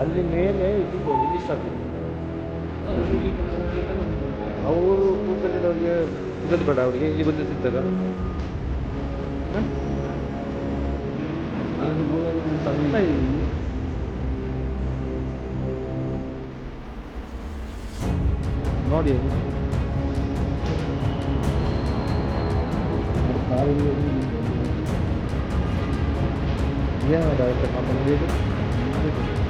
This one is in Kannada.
ಅಲ್ಲಿ ಮೇಲೆ ಇದು ರಿಲೀಸ್ ಆಗ್ತದೆ ಅವರು ಕೂತಲ್ಲಿರೋರಿಗೆ ಇದನ್ನು ಬೇಡ ಅವರಿಗೆ ಇಲ್ಲಿ ಬಂದು ಸಿಗ್ತದ? ನೋಡಿ izleyemedi arkadaşlar. Bunu dedim.